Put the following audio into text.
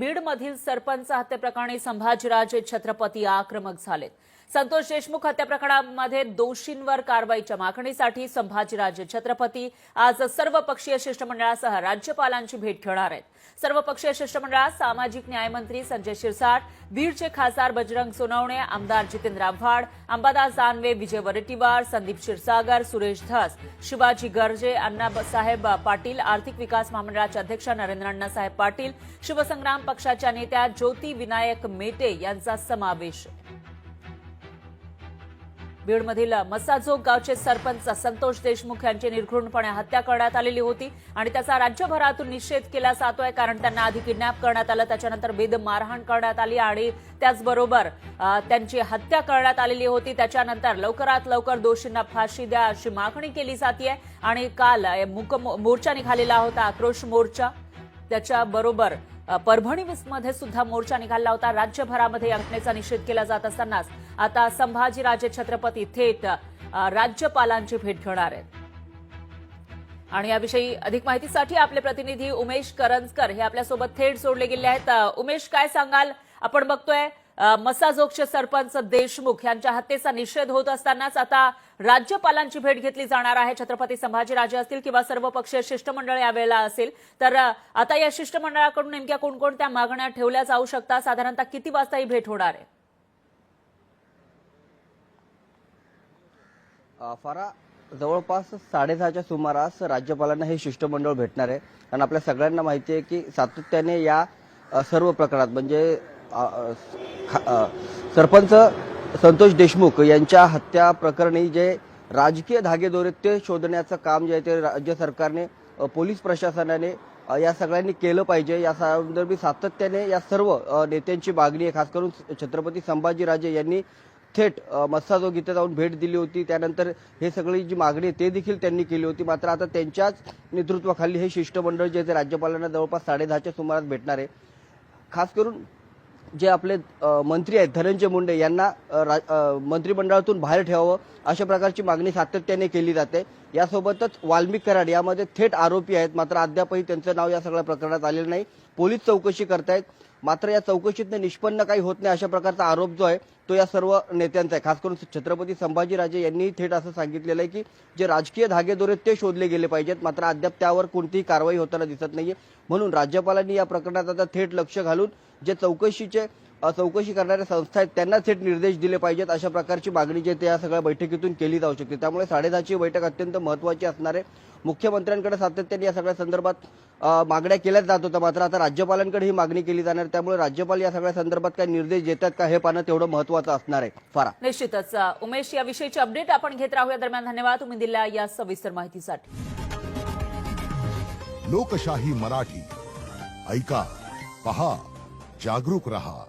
बीडमधील सरपंच हत्येप्रकरणी संभाजीराजे छत्रपती आक्रमक झालेत. संतोष देशमुख हत्या प्रकरणामध्ये दोषींवर कारवाईच्या मागणीसाठी संभाजीराजे छत्रपती आज सर्वपक्षीय शिष्टमंडळासह राज्यपालांची भेट घेणार आहेत. सर्वपक्षीय शिष्टमंडळात सामाजिक न्यायमंत्री संजय शिरसाट बीडचे खासदार बजरंग सोनवणे आमदार जितेंद्र आव्हाड अंबादास दानवे विजय वडेट्टीवार संदीप क्षीरसागर सुरेश धस शिवाजी गर्जे अण्णासाहेब पाटील आर्थिक विकास महामंडळाचे अध्यक्ष नरेंद्र अण्णासाहेब पाटील शिवसंग्राम पक्षाच्या नेत्या ज्योती विनायक मेटे यांचा समावेश बीडमधील मसाजोग गावचे सरपंच संतोष देशमुख यांची निर्घृणपणे हत्या करण्यात आलेली होती आणि त्याचा राज्यभरातून निषेध केला जातोय कारण त्यांना आधी किडनॅप करण्यात आलं त्याच्यानंतर बेदम मारहाण करण्यात आली आणि त्याचबरोबर त्यांची हत्या करण्यात आलेली होती. त्याच्यानंतर लवकरात लवकर दोषींना फाशी द्या अशी मागणी केली जाते आणि काल मूक मोर्चा निघालेला होता आक्रोश मोर्चा. त्याच्याबरोबर परभणी परभणीमध्ये सुद्धा मोर्चा निघाला होता. राज्यभरामध्ये अंकनेचा निषेध केला जात असतानाच आता संभाजीराजे छत्रपती थेट राज्यपालांची भेट घेणार आहेत. आणि याविषयी अधिक माहितीसाठी आपले प्रतिनिधी उमेश करंजकर हे आपल्यासोबत थेट जोडले गेले आहेत. उमेश काय सांगाल? आपण बघतोय मसाजोगचे सरपंच देशमुख यांच्या हत्येचा निषेध होत असतानाच आता राज्यपालांची भेट घेतली जाणार आहे. छत्रपती संभाजीराजे असतील किंवा सर्व पक्षीय शिष्टमंडळ यावेळेला असेल. तर आता या शिष्टमंडळाकडून नेमक्या कोणकोणत्या मागण्या ठेवल्या जाऊ शकतात? साधारणतः किती वाजता ही भेट होणार आहे? फरा फारा जवळपास साडेसहाच्या सुमारास राज्यपालांना हे शिष्टमंडळ भेटणार आहे. कारण आपल्या सगळ्यांना माहिती आहे की सातत्याने या सर्व प्रकरणात म्हणजे सरपंच संतोष देशमुख यांच्या हत्या प्रकरणी जे राजकीय धागेदोरे ते शोधण्याचं काम जे आहे ते राज्य सरकारने पोलीस प्रशासनाने या सगळ्यांनी केलं पाहिजे. या संदर्भी सातत्याने या सर्व नेत्यांची मागणी आहे. खास करून छत्रपती संभाजीराजे यांनी थेट अ, मस्साजोग इथे जाऊन भेट दिली होती. त्यानंतर हे सगळी जी मागणी आहे ते देखील त्यांनी केली होती. मात्र आता त्यांच्याच नेतृत्वाखाली हे शिष्टमंडळ जे आहे ते राज्यपालांना जवळपास साडेदहाच्या सुमारास भेटणार आहे. खास करून जे आपले मंत्री आहेत धनंजय मुंडे यांना मंत्रिमंडळातून बाहेर ठेवावं अशा प्रकारची मागणी सातत्याने केली जाते. यासोबतच वाल्मिक कराड यामध्ये थेट आरोपी आहेत मात्र अद्यापही त्यांचं नाव या सगळ्या प्रकरणात आलेलं नाही. पोलीस चौकशी करतायत. मात्र या चौकशीतनं निष्पन्न काही होत नाही अशा प्रकारचा आरोप जो आहे तो या सर्व नेत्यांचा आहे. खास करून छत्रपती संभाजीराजे यांनी थेट असं सांगितलेलं आहे की जे राजकीय धागेदोरे ते शोधले गेले पाहिजेत. मात्र अद्याप त्यावर कोणतीही कारवाई होताना दिसत नाहीये. म्हणून राज्यपालांनी या प्रकरणात आता थेट लक्ष घालून जे चौकशीचे चौकशी करणाऱ्या संस्था आहेत त्यांना थेट निर्देश दिले पाहिजेत. अशा प्रकारची मागणी जी आहे ते या सगळ्या बैठकीतून केली जाऊ शकते. त्यामुळे साडेदहाची बैठक अत्यंत महत्वाची असणार आहे. मुख्यमंत्र्यांकडे सातत्याने या सगळ्या संदर्भात मागण्या केल्या जात होत्या. मात्र आता राज्यपालांकडे ही मागणी केली जाणार. त्यामुळे राज्यपाल या सगळ्या संदर्भात काय निर्देश देतात का हे पाहणं तेवढं महत्वाचं असणार आहे. फारा. निश्चितच. उमेश या विषयीची अपडेट आपण घेत राहूया. दरम्यान धन्यवाद. तुम्ही दिल्या या सविस्तर माहितीसाठी. लोकशाही मराठी. ऐका पहा जागरूक रहा.